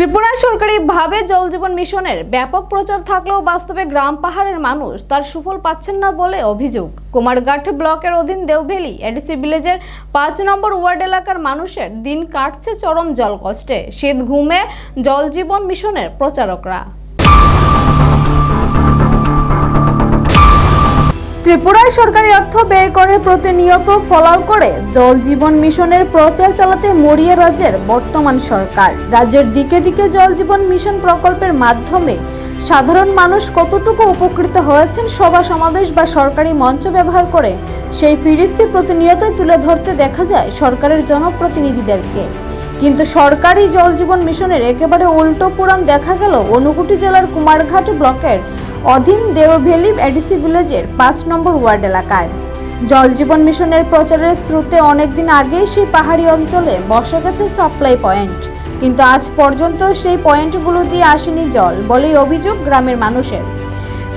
ত্রিপুরা সরকারিভাবে জল জীবন মিশনের ব্যাপক প্রচার থাকলেও বাস্তবে গ্রাম পাহাড়ের মানুষ তার সুফল পাচ্ছেন না বলে অভিযোগ। কুমারঘাট ব্লকের অধীন দেওভেলি এডিসি ভিলেজের পাঁচ নম্বর ওয়ার্ড এলাকার মানুষের দিন কাটছে চরম জল কষ্টে শীত ঘুমে জল জীবন মিশনের প্রচারকরা। ত্রিপুরায় সরকারি অর্থ ব্যয় করে প্রতিনিয়ত ফলাও করে জল জীবন মিশনের প্রচার চালাতে মরিয়া রাজ্যের বর্তমান সরকার। রাজ্যের দিকে দিকে জল জীবন মিশন প্রকল্পের মাধ্যমে সাধারণ মানুষ কতটুকু উপকৃত হয়েছেন সভা, সমাবেশ বা সরকারি মঞ্চ ব্যবহার করে সেই ফিরিস্তি প্রতিনিয়তই তুলে ধরতে দেখা যায় সরকারের জনপ্রতিনিধিদেরকে। কিন্তু সরকারি জল জীবন মিশনের একেবারে উল্টো পুরাণ দেখা গেল অনুকুটি জেলার কুমারঘাট ব্লকের অধীন দেওভেলি এডিসি ভিলেজের পাঁচ নম্বর ওয়ার্ড এলাকায়। জল জীবন মিশনের প্রচারের স্রোতে অনেকদিন আগেই সেই পাহাড়ি অঞ্চলে বসে গেছে সাপ্লাই পয়েন্ট। কিন্তু আজ পর্যন্ত সেই পয়েন্টগুলো দিয়ে আসেনি জল বলেই অভিযোগ গ্রামের মানুষের।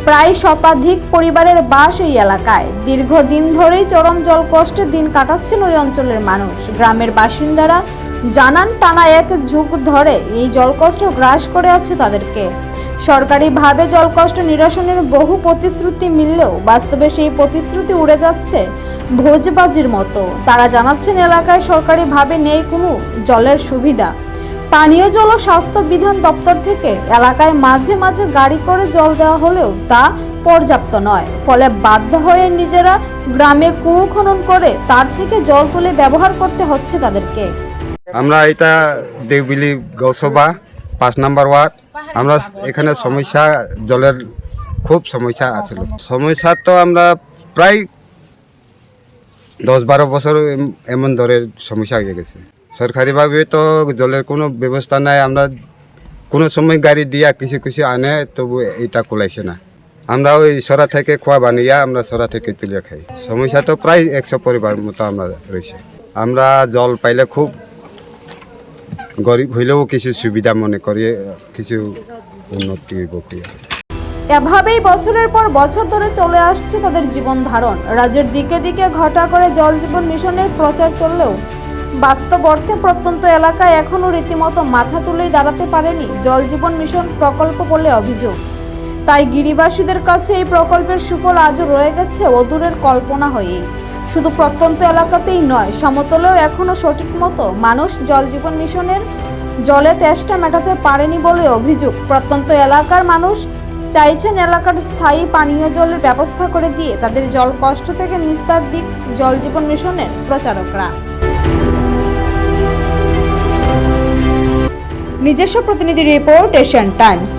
প্রায় শতাধিক পরিবারের বাস এই এলাকায়। দীর্ঘদিন ধরেই চরম জল কষ্টে দিন কাটাচ্ছেন ওই অঞ্চলের মানুষ। গ্রামের বাসিন্দারা জানান, টানা এক যুগ ধরে এই জলকষ্ট গ্রাস করে আছে তাদেরকে। সরকারিভাবে জলকষ্ট নিরসনের বহু প্রতিশ্রুতি মিললেও বাস্তবে সেই প্রতিশ্রুতি উড়ে যাচ্ছে ভোজবাজির মতো। তারা জানাচ্ছেন, এলাকায় সরকারিভাবে নেই কোনো জলের সুবিধা। পানীয় জল ও স্বাস্থ্য বিধান দপ্তর থেকে এলাকায় মাঝে মাঝে গাড়ি করে জল দেওয়া হলেও তা পর্যাপ্ত নয়। ফলে বাধ্য হয়ে নিজেরা গ্রামে কুয়ো খনন করে তার থেকে জল তুলে ব্যবহার করতে হচ্ছে তাদেরকে। আমরা এটা দেববিলি গৌসভা পাঁচ নাম্বার ওয়ার্ড। আমরা এখানে সমস্যা জলের খুব সমস্যা আছিল সমস্যা তো আমরা প্রায় দশ বারো বছর এমন ধরে সমস্যা হয়ে গেছে। সরকারিভাবে তো জলের কোনো ব্যবস্থা নাই। আমরা কোনো সময় গাড়ি দিয়া কিছু কিছু আনে তবু এটা কোলাইছে না। আমরা ওই সরা থেকে খোয়া বানিয়ে আমরা সরা থেকে তুলে খাই। সমস্যা তো প্রায় একশো পরিবার মতো আমরা রয়েছে। আমরা জল পাইলে খুব গরিব হইলেও কিছু সুবিধা মনে করি কিছু উন্নতি হইব এভাবেই বছরের পর বছর ধরে চলে আসছে তাদের জীবন ধারণ। রাজ্যের দিকে দিকে ঘটা করে জল জীবন মিশনের প্রচার চললেও বাস্তব অর্থে প্রত্যন্ত এলাকায় এখনও রীতিমতো মাথা তুলেই দাঁড়াতে পারেনি জল জীবন মিশন প্রকল্প বলে অভিযোগ। তাই গিরিবাসীদের কাছে এই প্রকল্পের সুফল আজও রয়ে গেছে অদূরের কল্পনা হয়েই। শুধু প্রত্যন্ত এলাকাতেই নয়, সমতলেও এখনও সঠিক মতো মানুষ জল জীবন মিশনের জলে তেষ্টা মেটাতে পারেনি বলে অভিযোগ। প্রত্যন্ত এলাকার মানুষ চাইছেন এলাকার স্থায়ী পানীয় জলের ব্যবস্থা করে দিয়ে তাদের জল কষ্ট থেকে নিস্তার দিক জল জীবন মিশনের প্রচারকরা। নিজস্ব প্রতিনিধি রিপোর্ট এশিয়ান টাইমস।